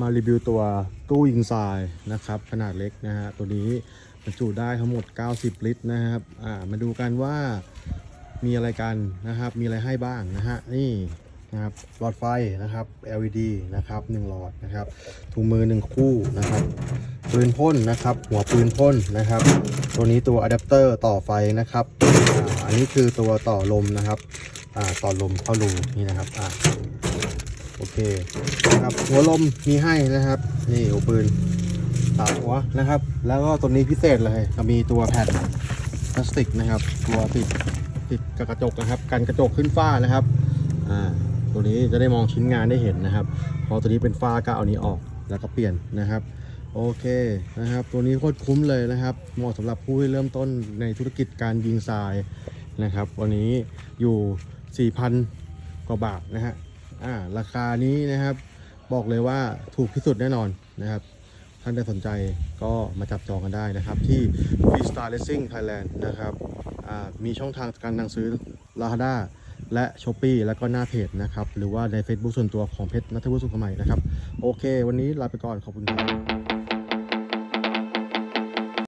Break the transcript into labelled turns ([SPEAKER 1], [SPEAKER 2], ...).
[SPEAKER 1] มารีวิวตัวตู้ยิงทรายนะครับ ขนาดเล็กนะฮะตัวนี้บรรจุได้ทั้งหมด 90 ลิตรนะครับอ่ามาดูกันว่ามีอะไรกันนะครับ มีอะไรให้บ้างนะฮะนี่นะครับหลอดไฟนะครับ LED นะครับ1หลอดนะครับถุงมือ 1 คู่นะครับปืนพ่นนะครับ หัวปืนพ่นนะครับ ตัวนี้ตัวอะแดปเตอร์ต่อไฟนะครับออันนี้คือตัวต่อลมนะครับต่อลมเข้ารูนี่นะครับ โอเคนะครับหัวลมมีให้นะครับ นี่หัวปืนสามหัวนะครับ แล้วก็ตัวนี้พิเศษเลยจะมีตัวแผ่นพลาสติกนะครับ ตัวติดติดกระจกนะครับ กันกระจกขึ้นฝ้านะครับอ่าตัวนี้จะได้มองชิ้นงานได้เห็นนะครับ พอตัวนี้เป็นฝ้าก็เอานี้ออกแล้วก็เปลี่ยนนะครับ โอเคนะครับ ตัวนี้โคตรคุ้มเลยนะครับเหมาะสำหรับผู้ที่เริ่มต้นในธุรกิจการยิงทรายนะครับ วันนี้อยู่ 4,000 กว่าบาทนะฮะ อ่าราคานี้นะครับ บอกเลยว่าถูกที่สุดแน่นอนนะครับ ท่านใดสนใจก็มาจับจองกันได้นะครับ ที่ Free Star Racing Thailand นะครับอ่ามีช่องทางการสั่งซื้อ Lazada และ s h อ p e e แล้วก็หน้าเพจนะครับ หรือว่าใน Facebook ส่วนตัวของเพชรนัทวุฒิสุขใหม่นะครับ โอเค วันนี้ลาไปก่อนขอบคุณครับ